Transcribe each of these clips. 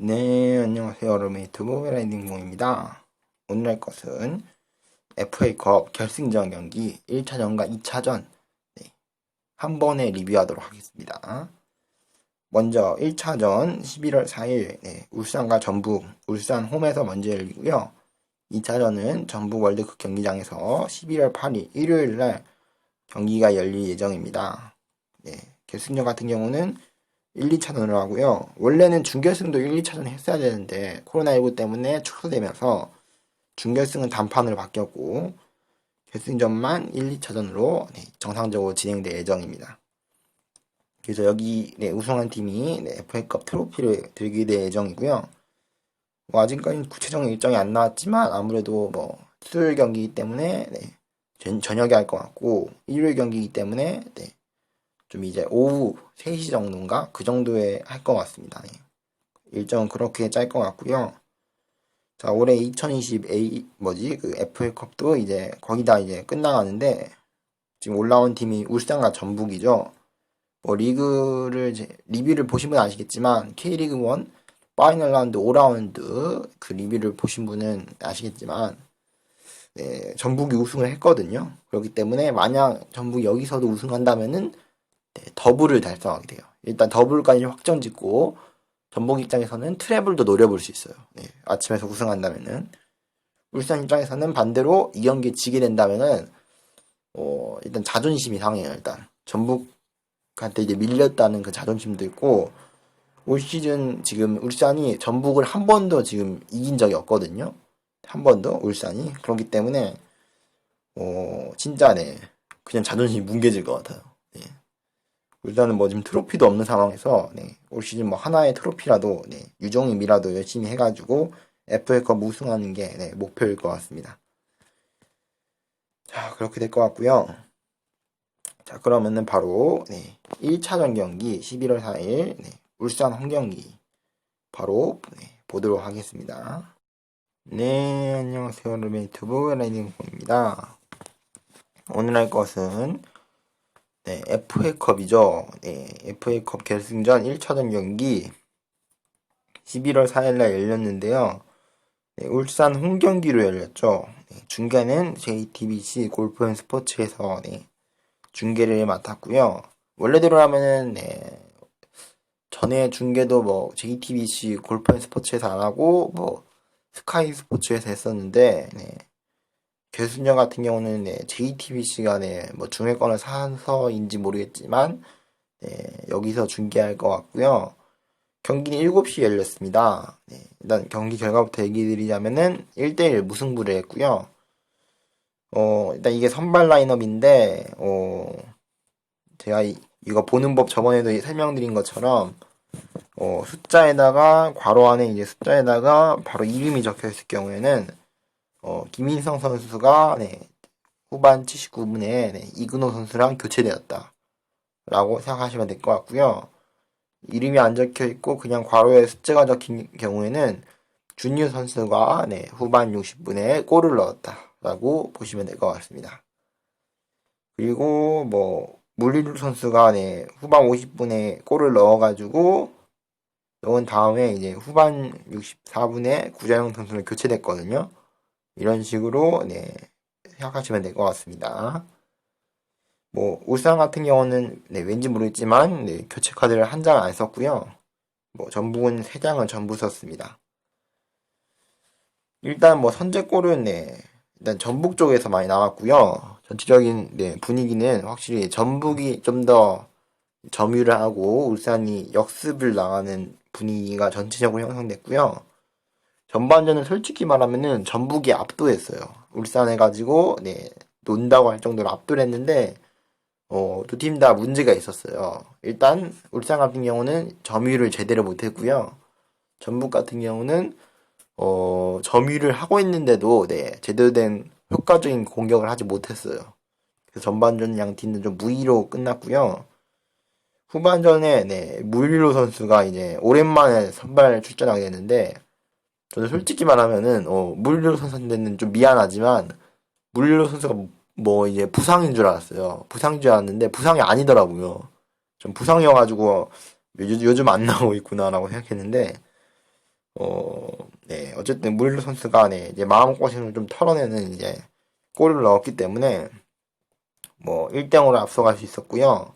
네, 안녕하세요. 여러분 유튜브 라이딩공입니다. 오늘 할 것은 FA컵 결승전 경기 1차전과 2차전 네, 한 번에 리뷰하도록 하겠습니다. 먼저 1차전 11월 4일 네, 울산과 전북, 울산 홈에서 먼저 열리고요. 2차전은 전북 월드컵 경기장에서 11월 8일 일요일 날 경기가 열릴 예정입니다. 네, 결승전 같은 경우는 1, 2차전으로 하고요. 원래는 준결승도 1, 2차전 했어야 되는데 코로나19 때문에 축소되면서 준결승은 단판으로 바뀌었고 결승전만 1, 2차전으로 네, 정상적으로 진행될 예정입니다. 그래서 여기 네, 우승한 팀이 네, FA컵 트로피를 들게 될 예정이고요. 뭐 아직까지 구체적인 일정이 안 나왔지만 아무래도 뭐 수요일 경기이기 때문에 네, 전, 저녁에 할 것 같고 일요일 경기이기 때문에 네, 좀 이제 오후 3시 정도인가? 그 정도에 할 것 같습니다. 네. 일정은 그렇게 짤 것 같고요. 자, 올해 2020 A, 뭐지, 그 FA컵도 이제 거의 다 이제 끝나가는데, 지금 올라온 팀이 울산과 전북이죠. 뭐, 리그를 리뷰를 보신 분은 아시겠지만, K리그 1 파이널 라운드 5라운드 그 리뷰를 보신 분은 아시겠지만, 네, 전북이 우승을 했거든요. 그렇기 때문에 만약 전북이 여기서도 우승한다면은 네, 더블을 달성하게 돼요. 일단 더블까지 확정 짓고 전북 입장에서는 트래블도 노려볼 수 있어요. 네, 아침에서 우승한다면은 울산 입장에서는 반대로 이 경기 지게 된다면은 어, 일단 자존심이 상해요. 일단 전북한테 이제 밀렸다는 그 자존심도 있고 올 시즌 지금 울산이 전북을 한 번도 지금 이긴 적이 없거든요. 한 번도 울산이 그렇기 때문에 어 진짜 네 그냥 자존심이 뭉개질 것 같아요. 네. 일단은 뭐 지금 트로피도 없는 상황에서 네, 올 시즌 뭐 하나의 트로피라도 네, 유종임이라도 열심히 해가지고 FA컵 우승하는 게 네, 목표일 것 같습니다. 자 그렇게 될 것 같고요. 자 그러면은 바로 네, 1차전 경기 11월 4일 네, 울산 홈 경기 바로 네, 보도록 하겠습니다. 네 안녕하세요 여러분 유튜브 라이딩공입니다. 오늘 할 것은 네, FA컵이죠. 네, FA컵 결승전 1차전 경기 11월 4일날 열렸는데요. 네, 울산 홈 경기로 열렸죠. 네, 중계는 JTBC 골프앤 스포츠에서 네, 중계를 맡았고요. 원래대로라면은 네, 전에 중계도 뭐 JTBC 골프앤 스포츠에서 안 하고 뭐 스카이 스포츠에서 했었는데 네, 결승전 같은 경우는 네, JTBC가 네, 뭐 중회권을 사서인지 모르겠지만 네, 여기서 중계할 것 같고요. 경기는 7시에 열렸습니다. 네, 일단 경기 결과부터 얘기 드리자면은 1대1 무승부를 했고요. 어, 일단 이게 선발 라인업인데 어, 제가 이, 이거 보는 법 저번에도 설명드린 것처럼 어, 숫자에다가 괄호 안에 이제 숫자에다가 바로 이름이 적혀 있을 경우에는 어, 김인성 선수가 네, 후반 79분에 네, 이근호 선수랑 교체되었다. 라고 생각하시면 될 것 같고요. 이름이 안 적혀 있고 그냥 괄호에 숫자가 적힌 경우에는 준유 선수가 네, 후반 60분에 골을 넣었다. 라고 보시면 될 것 같습니다. 그리고 뭐 물리루 선수가 네, 후반 50분에 골을 넣어가지고 넣은 다음에 이제 후반 64분에 구자영 선수를 교체됐거든요. 이런 식으로 네, 생각하시면 될 것 같습니다. 뭐 울산 같은 경우는 네, 왠지 모르겠지만 네, 교체 카드를 한 장 안 썼고요. 뭐 전북은 세 장을 전부 썼습니다. 일단 뭐 선제골은 네, 일단 전북 쪽에서 많이 나왔고요. 전체적인 네, 분위기는 확실히 전북이 좀 더 점유를 하고 울산이 역습을 나가는 분위기가 전체적으로 형성됐고요. 전반전은 솔직히 말하면은 전북이 압도했어요. 울산 해가지고 네 논다고 할 정도로 압도를 했는데 어, 두 팀 다 문제가 있었어요. 일단 울산 같은 경우는 점유를 제대로 못했고요. 전북 같은 경우는 어, 점유를 하고 있는데도 네 제대로 된 효과적인 공격을 하지 못했어요. 그래서 전반전 양 팀은 좀 무의로 끝났고요. 후반전에 네 무일로 선수가 이제 오랜만에 선발 출전하게 됐는데 저는 솔직히 말하면은 어, 물리로 선수한테는 좀 미안하지만 물리로 선수가 뭐 이제 부상인 줄 알았어요. 부상인 줄 알았는데 부상이 아니더라고요. 좀 부상이어가지고 요즘, 안 나오고 있구나라고 생각했는데 어, 네, 어쨌든 무릴로 선수가 네, 이제 마음고생을 좀 털어내는 이제 골을 넣었기 때문에 뭐 1대0으로 앞서갈 수 있었고요.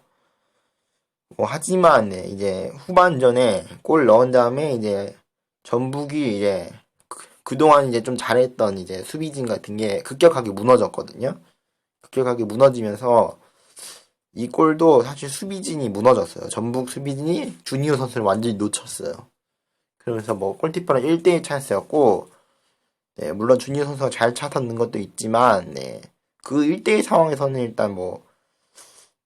뭐 하지만 네, 이제 후반전에 골 넣은 다음에 이제 전북이 이제 그- 그동안 이제 좀 잘했던 이제 수비진 같은 게 급격하게 무너졌거든요. 급격하게 무너지면서 이 골도 사실 수비진이 무너졌어요. 전북 수비진이 주니어 선수를 완전히 놓쳤어요. 그러면서 뭐 골키퍼는 1대1 찬스였고 네, 물론 주니어 선수가 잘 차서는 것도 있지만 네, 그 1대1 상황에서는 일단 뭐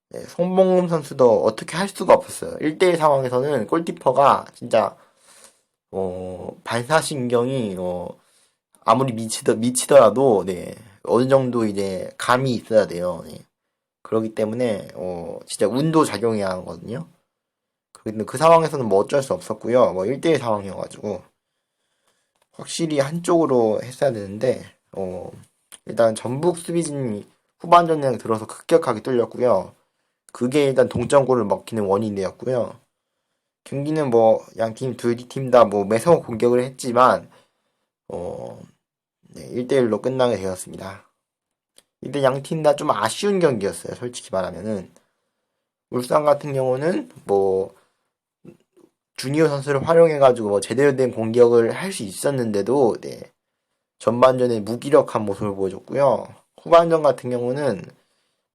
네, 송봉흠 선수도 어떻게 할 수가 없었어요. 1대1 상황에서는 골키퍼가 진짜 어, 반사신경이 어, 아무리 미치더, 미치더라도 네, 어느 정도 이제 감이 있어야 돼요. 네. 그렇기 때문에 어, 진짜 운도 작용해야 하거든요. 근데 그 상황에서는 뭐 어쩔 수 없었고요. 뭐 1대1 상황이어가지고 확실히 한쪽으로 했어야 되는데 어, 일단 전북 수비진이 후반전에 들어서 급격하게 뚫렸고요. 그게 일단 동점골을 먹히는 원인이 되었고요. 경기는 뭐 양팀둘팀다 뭐 매서운 공격을 했지만 어, 네, 1대1로 끝나게 되었습니다. 근데 양팀 다 좀 아쉬운 경기였어요. 솔직히 말하면은 울산 같은 경우는 뭐 주니어 선수를 활용해가지고 뭐 제대로 된 공격을 할 수 있었는데도 네, 전반전에 무기력한 모습을 보여줬고요. 후반전 같은 경우는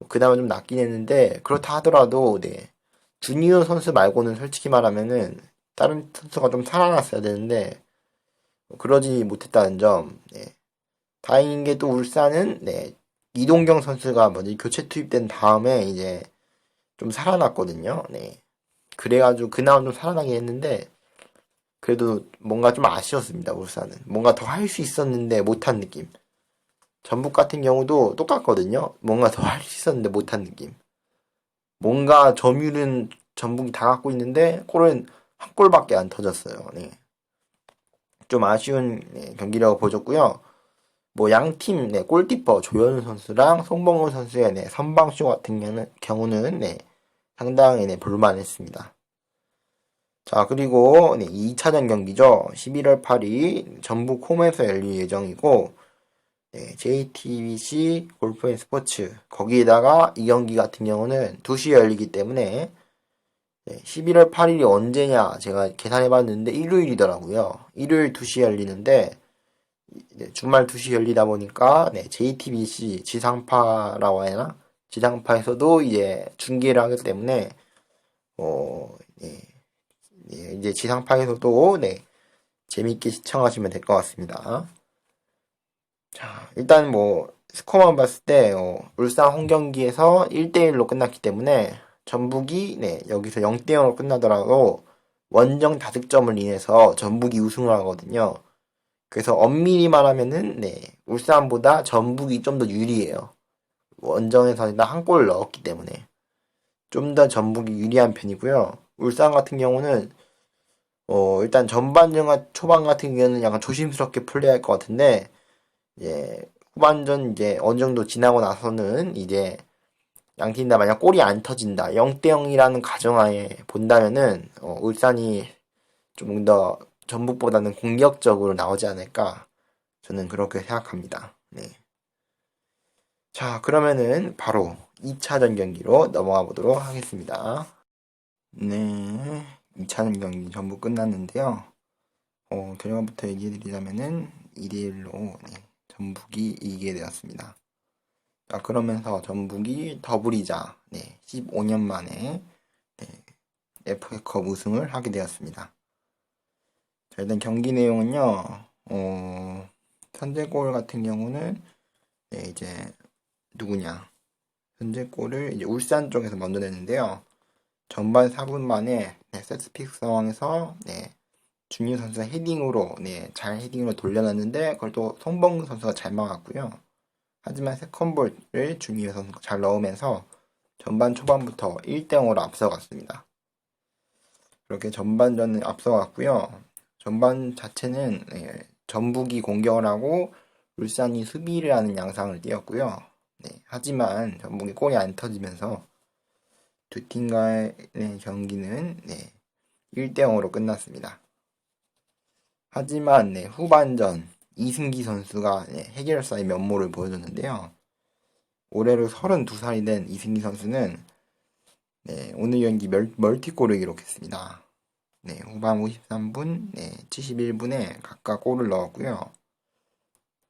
그나마 좀 낫긴 했는데 그렇다 하더라도 네, 주니어 선수 말고는 솔직히 말하면은 다른 선수가 좀 살아났어야 되는데 그러지 못했다는 점. 네. 다행인 게 또 울산은 네, 이동경 선수가 먼저 교체 투입된 다음에 이제 좀 살아났거든요. 네. 그래가지고 그나마 좀 살아나긴 했는데 그래도 뭔가 좀 아쉬웠습니다. 울산은 뭔가 더 할 수 있었는데 못한 느낌. 전북 같은 경우도 똑같거든요. 뭔가 더 할 수 있었는데 못한 느낌. 뭔가 점유율은 전북이 다 갖고 있는데 골은 한 골밖에 안 터졌어요. 네. 좀 아쉬운 네, 경기라고 보여줬고요. 뭐 양팀 네, 골키퍼 조현우 선수랑 송봉호 선수의 네, 선방쇼 같은 경우는 네, 상당히 네, 볼만했습니다. 자 그리고 네, 2차전 경기죠. 11월 8일 전북 홈에서 열릴 예정이고 네, JTBC 골프 앤 스포츠 거기에다가 이 경기 같은 경우는 2시에 열리기 때문에 네, 11월 8일이 언제냐 제가 계산해 봤는데 일요일이더라고요. 일요일 2시에 열리는데 네, 주말 2시 열리다 보니까 네, JTBC 지상파라고 해야 하나? 지상파에서도 이제 중계를 하기 때문에 어, 네, 네, 이제 지상파에서도 네, 재밌게 시청하시면 될 것 같습니다. 자, 일단 뭐 스코어만 봤을 때 어, 울산 홈 경기에서 1대1로 끝났기 때문에 전북이 네, 여기서 0대0으로 끝나더라도 원정 다득점을 인해서 전북이 우승을 하거든요. 그래서 엄밀히 말하면은 네, 울산보다 전북이 좀 더 유리해요. 원정에서 일단 한골 넣었기 때문에 좀 더 전북이 유리한 편이고요. 울산 같은 경우는 어, 일단 전반전 초반 같은 경우는 약간 조심스럽게 플레이할 것 같은데 이제 후반전 이제 어느 정도 지나고 나서는 이제 양팀 다 만약 골이 안 터진다 0대 0이라는 가정하에 본다면은 어, 울산이 좀 더 전북보다는 공격적으로 나오지 않을까 저는 그렇게 생각합니다. 네. 자 그러면은 바로 2차전 경기로 넘어가 보도록 하겠습니다. 네 2차전 경기 전부 끝났는데요. 어, 결과부터 얘기해 드리자면은 2대1로 전북이 이기게 되었습니다. 자, 그러면서 전북이 더블이자 네, 15년 만에 네, FA컵 우승을 하게 되었습니다. 자, 일단 경기 내용은요. 어, 선제골 같은 경우는 네, 이제 누구냐? 선제골을 이제 울산 쪽에서 먼저 냈는데요. 전반 4분 만에 네, 세트픽 상황에서 네, 준유 선수가 헤딩으로 네, 잘 헤딩으로 돌려놨는데 그걸 또 송봉근 선수가 잘 막았고요. 하지만 세컨볼을 준유 선수가 잘 넣으면서 전반 초반부터 1대 0으로 앞서갔습니다. 그렇게 전반전은 앞서갔고요. 전반 자체는 네, 전북이 공격을 하고 울산이 수비를 하는 양상을 띄었고요. 네, 하지만 전북이 골이 안 터지면서 두 팀과의 경기는 네, 1대 0으로 끝났습니다. 하지만 네, 후반전 이승기 선수가 네, 해결사의 면모를 보여줬는데요. 올해로 32살이 된 이승기 선수는 네, 오늘 경기 멀, 멀티골을 기록했습니다. 네, 후반 53분, 네, 71분에 각각 골을 넣었고요.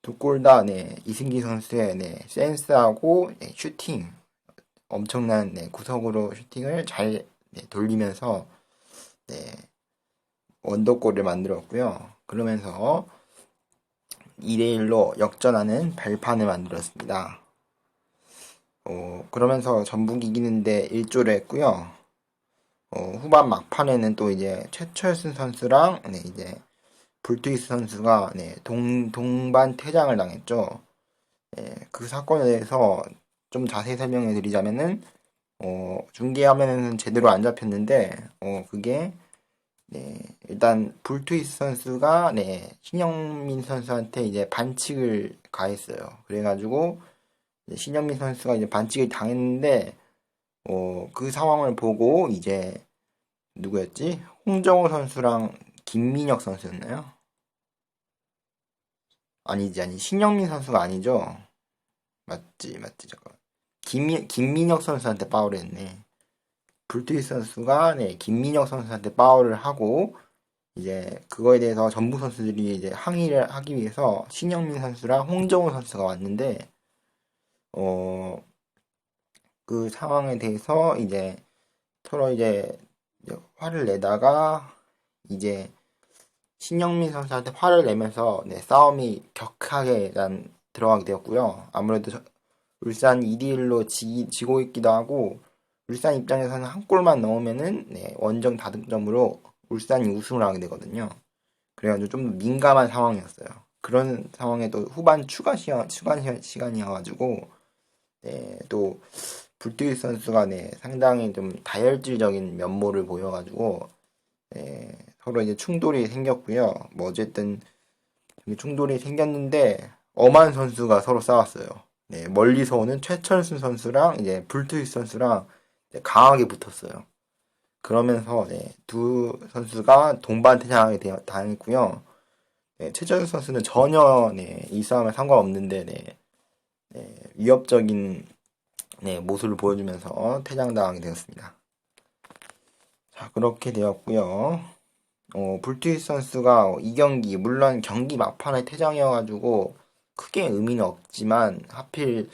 두 골 다 네, 이승기 선수의 네, 센스하고 네, 슈팅 엄청난 네, 구석으로 슈팅을 잘 네, 돌리면서 네, 원더골을 만들었고요. 그러면서 2대1로 역전하는 발판을 만들었습니다. 어, 그러면서 전북 이기는데 일조를 했고요. 어, 후반 막판에는 또 이제 최철순 선수랑 네, 이제 불투이스 선수가 네, 동, 동반 퇴장을 당했죠. 네, 그 사건에 대해서 좀 자세히 설명해 드리자면은 어, 중계 화면에는 제대로 안 잡혔는데 어, 그게 네, 일단 불투이스 선수가 네, 신영민 선수한테 이제 반칙을 가했어요. 그래가지고 신영민 선수가 이제 반칙을 당했는데 어, 그 상황을 보고 이제 누구였지? 홍정호 선수랑 김민혁 선수였나요? 아니지 아니 신영민 선수가 아니죠? 맞지 맞지 잠깐 김민 김민혁 선수한테 파울을 했네. 불투이 선수가 네, 김민혁 선수한테 파울을 하고 이제 그거에 대해서 전북 선수들이 이제 항의를 하기 위해서 신영민 선수랑 홍정호 선수가 왔는데 어 그 상황에 대해서 이제 서로 이제 화를 내다가 이제 신영민 선수한테 화를 내면서 네, 싸움이 격하게 난 들어가게 되었고요. 아무래도 저, 울산 2대1로 지, 지고 있기도 하고 울산 입장에서는 한 골만 넣으면은 네, 원정 다득점으로 울산이 우승을 하게 되거든요. 그래가지고 좀 민감한 상황이었어요. 그런 상황에도 후반 추가 시간 추가 시간이어가지고 네, 또 불투이 선수가 네, 상당히 좀 다혈질적인 면모를 보여가지고 네, 서로 이제 충돌이 생겼고요. 뭐 어쨌든 충돌이 생겼는데 엄한 선수가 서로 싸웠어요. 네, 멀리서 오는 최철순 선수랑 이제 불투이 선수랑 강하게 붙었어요. 그러면서 네, 두 선수가 동반 퇴장하게 당했고요. 네, 최철순 선수는 전혀 네, 이 싸움에 상관없는데 네, 네, 위협적인 네, 모습을 보여주면서 퇴장당하게 되었습니다. 자, 그렇게 되었고요. 어, 불투이스 선수가 이 경기, 물론 경기 막판에 퇴장이어가지고 크게 의미는 없지만 하필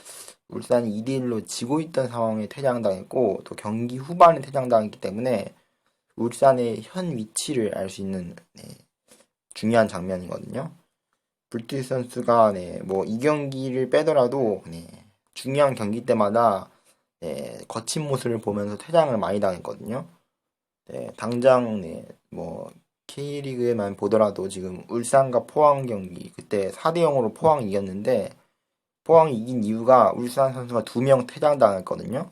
울산이 2대1로 지고 있던 상황에 퇴장당했고 또 경기 후반에 퇴장당했기 때문에 울산의 현 위치를 알 수 있는 네, 중요한 장면이거든요. 불투이스 선수가 네, 뭐 이 경기를 빼더라도 네, 중요한 경기 때마다 네, 거친 모습을 보면서 퇴장을 많이 당했거든요. 네, 당장 네, 뭐 K리그에만 보더라도 지금 울산과 포항 경기 그때 4대 0으로 포항이 이겼는데 포항이 이긴 이유가 울산 선수가 두 명 퇴장당했거든요.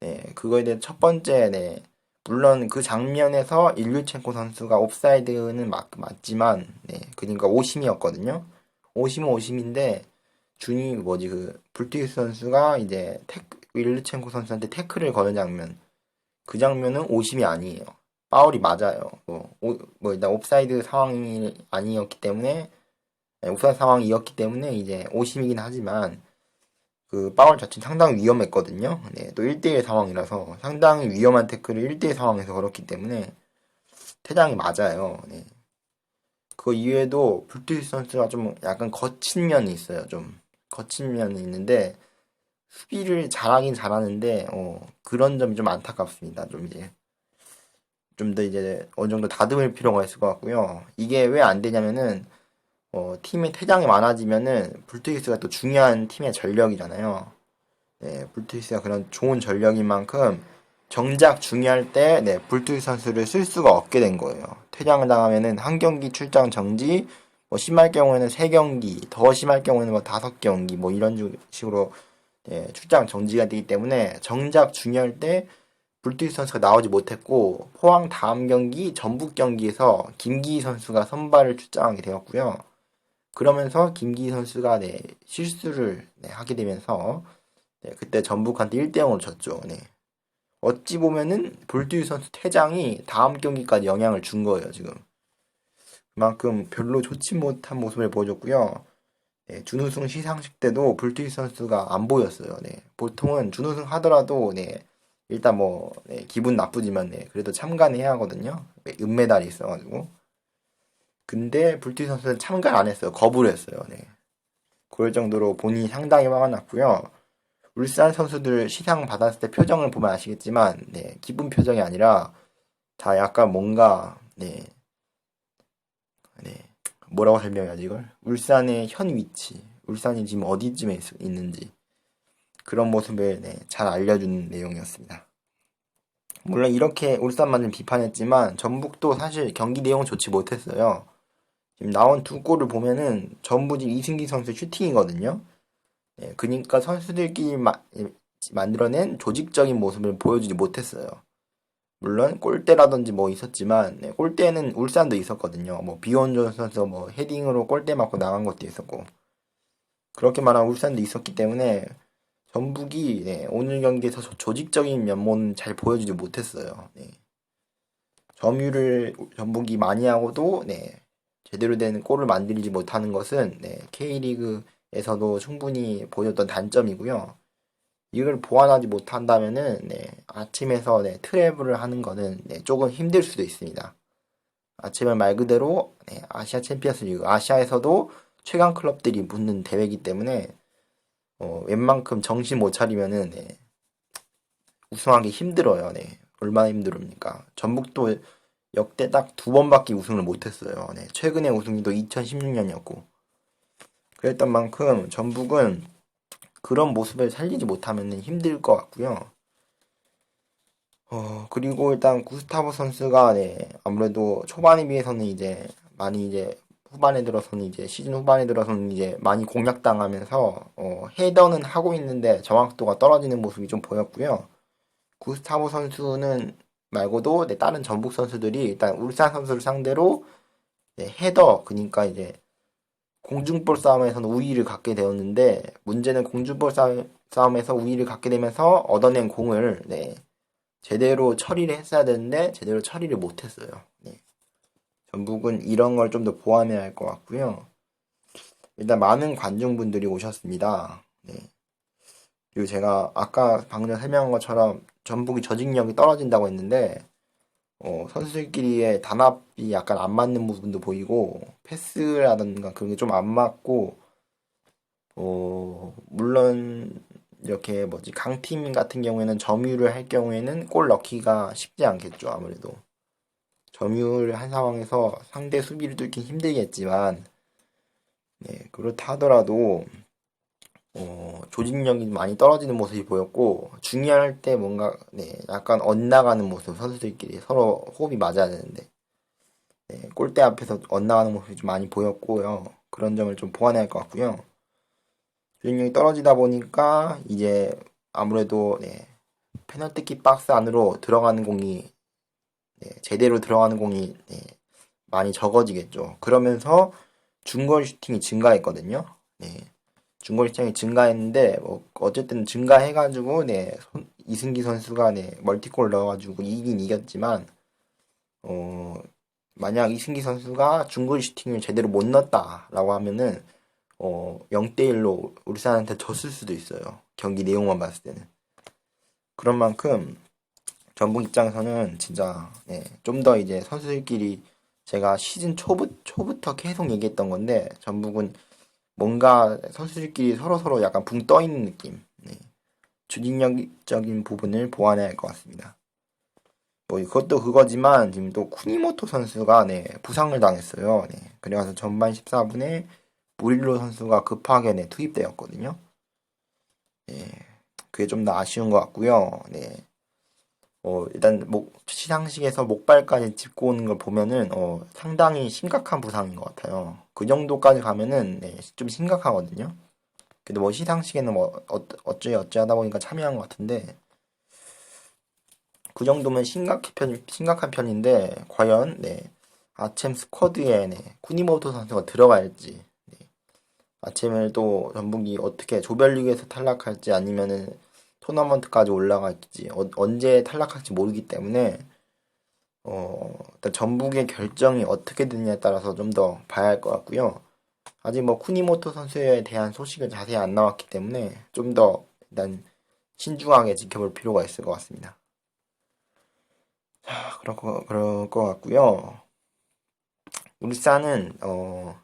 네, 그거에 대해 첫 번째 네, 물론 그 장면에서 일류첸코 선수가 옵사이드는 맞, 맞지만 네, 그러니까 오심이었거든요. 오심은 오심인데 준이 뭐지 그 불티스 선수가 이제 테 윌르첸코 선수한테 태클을 거는 장면 그 장면은 오심이 아니에요. 파울이 맞아요. 뭐, 오, 뭐 일단 옵사이드 상황이 아니었기 때문에 네, 옵사이드 상황이었기 때문에 이제 오심이긴 하지만 그 파울 자체는 상당히 위험했거든요. 네, 또 1대1 상황이라서 상당히 위험한 태클을 1대1 상황에서 걸었기 때문에 퇴장이 맞아요. 네. 그 이외에도 불투스 선수가 좀 약간 거친 면이 있어요. 좀 거친 면이 있는데 수비를 잘하긴 잘하는데 어, 그런 점이 좀 안타깝습니다. 좀 이제 좀 더 이제 어느 정도 다듬을 필요가 있을 것 같고요. 이게 왜 안 되냐면은 어, 팀의 퇴장이 많아지면은 불투이스가 또 중요한 팀의 전력이잖아요. 네, 불투이스가 그런 좋은 전력인 만큼 정작 중요할 때 네, 불투이스 선수를 쓸 수가 없게 된 거예요. 퇴장을 당하면은 한 경기 출장 정지, 뭐 심할 경우에는 세 경기, 더 심할 경우에는 뭐 다섯 경기, 뭐 이런 식으로 예, 출장 정지가 되기 때문에 정작 중요할 때 불투이 선수가 나오지 못했고 포항 다음 경기 전북 경기에서 김기희 선수가 선발을 출장하게 되었고요. 그러면서 김기희 선수가 네, 실수를 네, 하게 되면서 네, 그때 전북한테 1대 0으로 졌죠. 네. 어찌 보면은 불투이 선수 퇴장이 다음 경기까지 영향을 준 거예요, 지금. 그만큼 별로 좋지 못한 모습을 보여줬고요. 네, 준우승 시상식 때도 불투이 선수가 안 보였어요. 네, 보통은 준우승 하더라도 네, 일단 뭐 네, 기분 나쁘지만 네, 그래도 참가는 해야 하거든요. 네, 은메달이 있어가지고. 근데 불투이 선수는 참가를 안 했어요. 거부를 했어요. 네. 그럴 정도로 본인이 상당히 화가 났고요. 울산 선수들 시상 받았을 때 표정을 보면 아시겠지만, 네, 기쁜 표정이 아니라 다 약간 뭔가 네, 네, 뭐라고 설명해야지 이걸? 울산의 현 위치, 울산이 지금 어디쯤에 있, 있는지 그런 모습을 네, 잘 알려주는 내용이었습니다. 물론 이렇게 울산만을 비판했지만 전북도 사실 경기 내용 좋지 못했어요. 지금 나온 두 골을 보면은 전부 지금 이승기 선수 슈팅이거든요. 네, 그러니까 선수들끼리 마, 만들어낸 조직적인 모습을 보여주지 못했어요. 물론 골대라든지 뭐 있었지만 네, 골대는 울산도 있었거든요. 뭐 비원존 선수 뭐 헤딩으로 골대 맞고 나간 것도 있었고 그렇게 말한 울산도 있었기 때문에 전북이 네, 오늘 경기에서 조직적인 면모는 잘 보여주지 못했어요. 네. 점유를 전북이 많이 하고도 네, 제대로 된 골을 만들지 못하는 것은 네, K리그에서도 충분히 보였던 단점이고요. 이걸 보완하지 못한다면은 네, 아침에서 네, 트래블을 하는 거는 네, 조금 힘들 수도 있습니다. 아침에 말 그대로 네, 아시아 챔피언스 리그 아시아에서도 최강 클럽들이 붙는 대회이기 때문에 어, 웬만큼 정신 못 차리면은 네, 우승하기 힘들어요. 네. 얼마나 힘들습니까? 전북도 역대 딱 두 번밖에 우승을 못했어요. 네. 최근에 우승이도 2016년이었고 그랬던 만큼 전북은 그런 모습을 살리지 못하면 힘들 것 같고요. 어, 그리고 일단 구스타보 선수가 네, 아무래도 초반에 비해서는 이제 많이 이제 후반에 들어서는 이제 시즌 후반에 들어서는 이제 많이 공략당하면서 어, 헤더는 하고 있는데 정확도가 떨어지는 모습이 좀 보였고요. 구스타보 선수는 말고도 네, 다른 전북 선수들이 일단 울산 선수를 상대로 네, 헤더 그러니까 이제 공중볼 싸움에서는 우위를 갖게 되었는데 문제는 공중볼 싸움, 에서 우위를 갖게 되면서 얻어낸 공을 네, 제대로 처리를 했어야 되는데 제대로 처리를 못했어요. 네. 전북은 이런 걸 좀 더 보완해야 할 것 같고요. 일단 많은 관중분들이 오셨습니다. 네. 그리고 제가 아까 방금 설명한 것처럼 전북이 저직력이 떨어진다고 했는데 어, 선수들끼리의 단합이 약간 안 맞는 부분도 보이고 패스라든가 그런 게 좀 안 맞고 어, 물론 이렇게 뭐지 강팀 같은 경우에는 점유를 할 경우에는 골 넣기가 쉽지 않겠죠 아무래도. 점유를 한 상황에서 상대 수비를 뚫긴 힘들겠지만 네, 그렇다 하더라도 어, 조직력이 많이 떨어지는 모습이 보였고 중요할 때 뭔가 네, 약간 엇나가는 모습 선수들끼리 서로 호흡이 맞아야 되는데 네, 골대 앞에서 엇나가는 모습이 좀 많이 보였고요. 그런 점을 좀 보완해야 할 것 같고요. 조직력이 떨어지다 보니까 이제 아무래도 네, 페널티킥 박스 안으로 들어가는 공이 네, 제대로 들어가는 공이 네, 많이 적어지겠죠. 그러면서 중거리 슈팅이 증가했거든요. 네. 중거리 시장이 증가했는데 뭐 어쨌든 증가해가지고 네 이승기 선수가 네 멀티골 넣어가지고 이긴 이겼지만 어 만약 이승기 선수가 중거리 슈팅을 제대로 못 넣었다라고 하면은 어 0대1로 울산한테 졌을 수도 있어요. 경기 내용만 봤을 때는. 그런 만큼 전북 입장에서는 진짜 네, 좀더 이제 선수들끼리 제가 시즌 초부, 초부터 계속 얘기했던 건데 전북은 뭔가 선수들끼리 서로서로 약간 붕 떠 있는 느낌. 네. 주진력적인 부분을 보완해야 할 것 같습니다. 뭐 그것도 그거지만 지금 또 쿠니모토 선수가 네, 부상을 당했어요. 네. 그래서 전반 14분에 무릴로 선수가 급하게 네, 투입되었거든요. 네. 그게 좀 더 아쉬운 것 같고요. 네. 어, 일단 목 시상식에서 목발까지 짚고 오는 걸 보면은 어, 상당히 심각한 부상인 것 같아요. 그 정도까지 가면은 네, 좀 심각하거든요. 근데 뭐 시상식에는 뭐 어, 어째 어째 하다 보니까 참여한 것 같은데 그 정도면 심각한 편 심각한 편인데 과연 네, 아침 스쿼드에 네, 쿠니모토 선수가 들어갈지 네, 아침을 또 전북이 어떻게 조별리그에서 탈락할지 아니면은 토너먼트까지 올라갈지 어, 언제 탈락할지 모르기 때문에 어, 일단 전북의 결정이 어떻게 되느냐에 따라서 좀 더 봐야 할 것 같고요. 아직 뭐 쿠니모토 선수에 대한 소식은 자세히 안 나왔기 때문에 좀 더 일단 신중하게 지켜볼 필요가 있을 것 같습니다. 자, 그럴 거, 그럴 것 같고요. 울산은 어,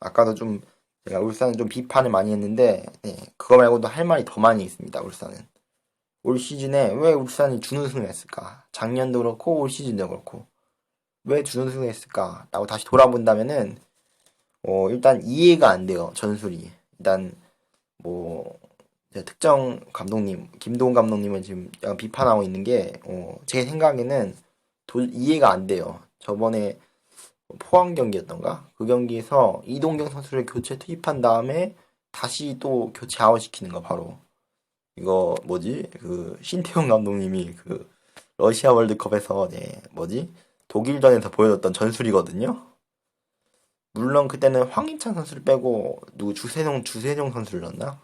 아까도 좀 제가 울산은 좀 비판을 많이 했는데 네, 그거 말고도 할 말이 더 많이 있습니다. 울산은 올 시즌에 왜 울산이 준우승을 했을까? 작년도 그렇고 올 시즌도 그렇고 왜 준우승을 했을까? 라고 다시 돌아본다면은 어, 일단 이해가 안 돼요. 전술이 일단 뭐 특정 감독님 김도훈 감독님은 지금 약간 비판하고 있는 게 어, 제 생각에는 도, 이해가 안 돼요. 저번에 포항 경기였던가? 그 경기에서 이동경 선수를 교체 투입한 다음에 다시 또 교체 아웃시키는 거 바로. 이거 뭐지? 그 신태용 감독님이 그 러시아 월드컵에서 네, 뭐지? 독일전에서 보여줬던 전술이거든요. 물론 그때는 황희찬 선수를 빼고 누구 주세종 주세종 선수를 넣었나?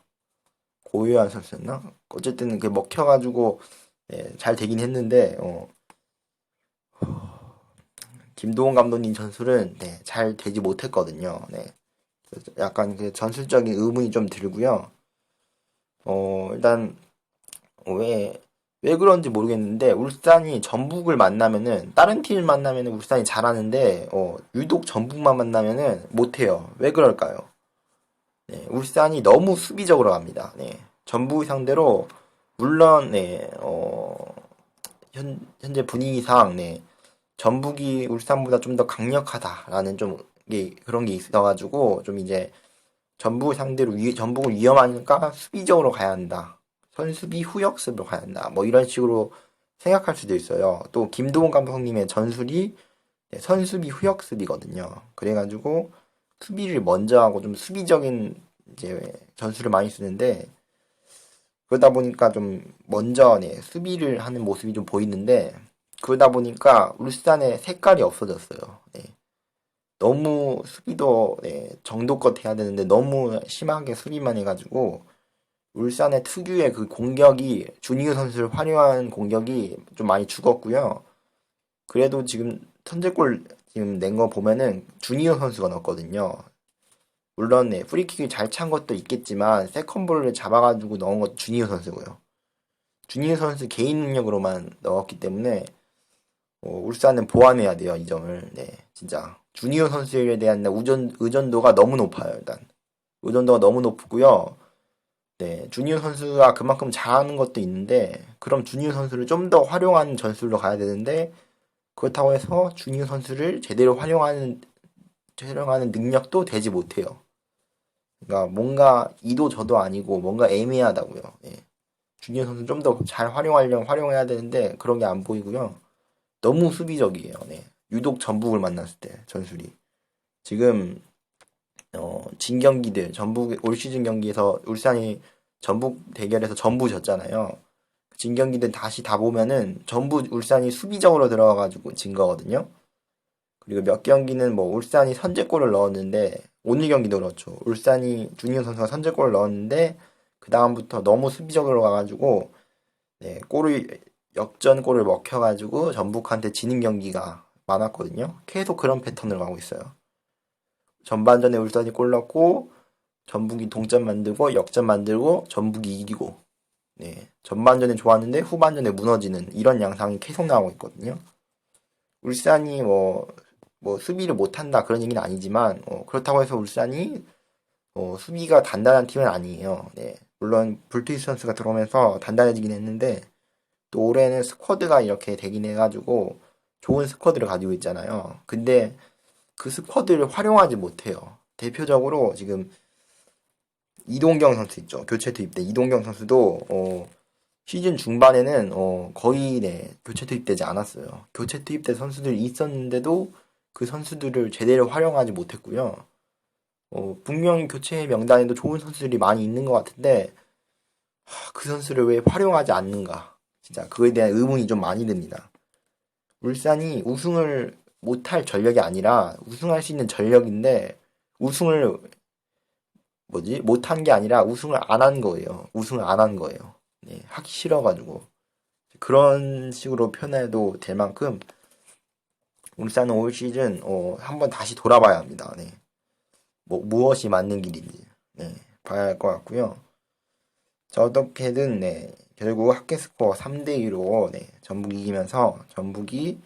고유한 선수였나? 어쨌든 그 먹혀가지고 네, 잘 되긴 했는데 어. 김도훈 감독님 전술은 네, 잘 되지 못했거든요. 네. 약간 그 전술적인 의문이 좀 들고요. 어, 일단 왜, 왜 그런지 모르겠는데 울산이 전북을 만나면은 다른 팀을 만나면은 울산이 잘하는데 어, 유독 전북만 만나면은 못해요. 왜 그럴까요? 네, 울산이 너무 수비적으로 갑니다. 네. 전북 상대로 물론 네, 어, 현, 현재 분위기상 네, 전북이 울산보다 좀 더 강력하다라는 좀 게, 그런 게 있어가지고 좀 이제 전북 상대로 위, 전북을 위험하니까 수비적으로 가야 한다. 선수비 후역습으로 가야 한다. 뭐 이런 식으로 생각할 수도 있어요. 또 김도훈 감독님의 전술이 네, 선수비 후역습이거든요. 그래가지고 수비를 먼저 하고 좀 수비적인 이제 전술을 많이 쓰는데 그러다 보니까 좀 먼저 네, 수비를 하는 모습이 좀 보이는데 그러다 보니까 울산의 색깔이 없어졌어요. 네. 너무 수비도 네, 정도껏 해야 되는데 너무 심하게 수비만 해가지고 울산의 특유의 그 공격이 주니어 선수를 활용한 공격이 좀 많이 죽었고요. 그래도 지금 선제골 지금 낸 거 보면은 주니어 선수가 넣었거든요. 물론 네, 프리킥을 잘찬 것도 있겠지만 세컨볼을 잡아가지고 넣은 것도 주니어 선수고요. 주니어 선수 개인 능력으로만 넣었기 때문에 어, 울산은 보완해야 돼요 이 점을. 네, 진짜 주니어 선수에 대한 의존, 의존도가 너무 높아요 일단. 의존도가 너무 높고요. 네, 주니어 선수가 그만큼 잘하는 것도 있는데 그럼 주니어 선수를 좀 더 활용하는 전술로 가야 되는데 그렇다고 해서 주니어 선수를 제대로 활용하는 활용하는 능력도 되지 못해요. 그러니까 뭔가 이도 저도 아니고 뭔가 애매하다고요. 예. 주니어 선수 좀 더 잘 활용하려면 활용해야 되는데 그런 게 안 보이고요. 너무 수비적이에요. 네. 유독 전북을 만났을 때 전술이 지금 어, 진 경기들 전북 올 시즌 경기에서 울산이 전북 대결에서 전부 졌잖아요. 진 경기들 다시 다 보면은 전부 울산이 수비적으로 들어가가지고 진 거거든요. 그리고 몇 경기는 뭐 울산이 선제골을 넣었는데 오늘 경기도 그렇죠. 울산이 주니어 선수가 선제골을 넣었는데 그 다음부터 너무 수비적으로 가가지고 네, 골을 역전골을 먹혀가지고 전북한테 지는 경기가 많았거든요. 계속 그런 패턴으로 가고 있어요. 전반전에 울산이 골 넣고 전북이 동점 만들고 역전 만들고 전북이 이기고 네 전반전에 좋았는데 후반전에 무너지는 이런 양상이 계속 나오고 있거든요. 울산이 뭐, 뭐 수비를 못한다 그런 얘기는 아니지만 어, 그렇다고 해서 울산이 어, 수비가 단단한 팀은 아니에요. 네 물론 불투이 선수가 들어오면서 단단해지긴 했는데 또 올해는 스쿼드가 이렇게 되긴 해가지고 좋은 스쿼드를 가지고 있잖아요. 근데 그 스쿼드를 활용하지 못해요. 대표적으로 지금 이동경 선수 있죠. 교체 투입된 이동경 선수도 어, 시즌 중반에는 어, 거의 네, 교체 투입되지 않았어요. 교체 투입된 선수들이 있었는데도 그 선수들을 제대로 활용하지 못했고요. 어, 분명히 교체 명단에도 좋은 선수들이 많이 있는 것 같은데 하, 그 선수를 왜 활용하지 않는가? 진짜 그거에 대한 의문이 좀 많이 듭니다. 울산이 우승을 못할 전력이 아니라 우승할 수 있는 전력인데 우승을 뭐지 못한 게 아니라 우승을 안 한 거예요. 우승을 안 한 거예요. 네, 하기 싫어가지고 그런 식으로 표현해도 될 만큼 울산은 올 시즌 어, 한번 다시 돌아봐야 합니다. 네. 뭐 무엇이 맞는 길인지 네, 봐야 할 것 같고요. 자, 어떻게든 네, 결국 합계 스코어 3대 2로 네, 전북이 이기면서 전북이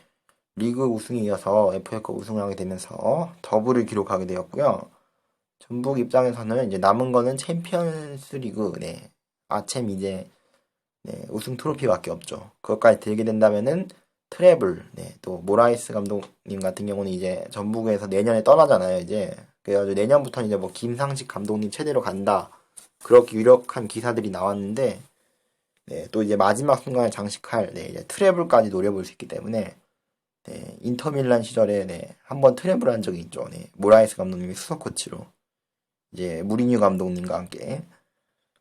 리그 우승에 이어서 FA컵 우승을 하게 되면서 더블을 기록하게 되었고요. 전북 입장에서는 이제 남은 거는 챔피언스 리그 네, 아챔 이제 네, 우승 트로피밖에 없죠. 그것까지 들게 된다면은 트래블, 네, 또 모라이스 감독님 같은 경우는 이제 전북에서 내년에 떠나잖아요, 이제. 그래가지고 내년부터는 이제 뭐 김상식 감독님 체대로 간다. 그렇게 유력한 기사들이 나왔는데, 네, 또 이제 마지막 순간에 장식할, 네, 이제 트래블까지 노려볼 수 있기 때문에, 네, 인터밀란 시절에, 네, 한번 트래블 한 적이 있죠, 네, 모라이스 감독님이 수석 코치로. 이제 무리뉴 감독님과 함께.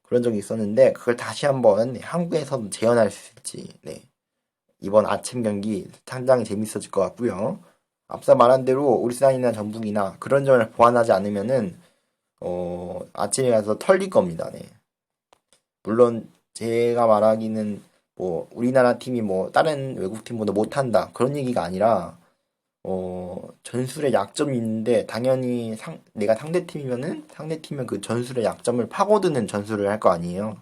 그런 적이 있었는데, 그걸 다시 한번 네, 한국에서도 재현할 수 있을지, 네. 이번 아침 경기 상당히 재밌어질 것 같고요. 앞서 말한 대로 울산이나 전북이나 그런 점을 보완하지 않으면은 어, 아침에 가서 털릴 겁니다. 네. 물론 제가 말하기는 뭐 우리나라 팀이 뭐 다른 외국 팀보다 못한다 그런 얘기가 아니라 어, 전술에 약점이 있는데 당연히 상, 내가 상대 팀이면은 상대 팀은 그 전술의 약점을 파고드는 전술을 할 거 아니에요.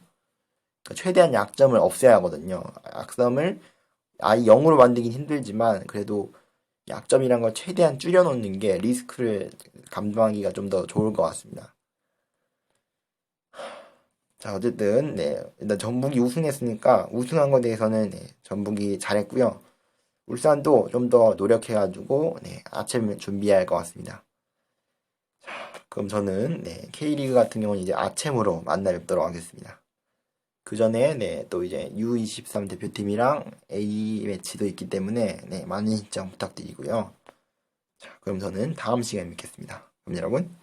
그러니까 최대한 약점을 없애야 하거든요. 약점을 아예 0으로 만들긴 힘들지만 그래도 약점이란 걸 최대한 줄여놓는 게 리스크를 감당하기가 좀 더 좋을 것 같습니다. 자 어쨌든 네 일단 전북이 우승했으니까 우승한 것에 대해서는 네, 전북이 잘했고요. 울산도 좀 더 노력해가지고 네, 아침 준비해야 할것 같습니다. 자, 그럼 저는 네, K리그 같은 경우는 이제 아침으로 만나 뵙도록 하겠습니다. 그 전에 네, 또 이제 U23 대표팀이랑 A 매치도 있기 때문에 네, 많은 시청 부탁드리고요. 자, 그럼 저는 다음 시간에 뵙겠습니다. 그럼 여러분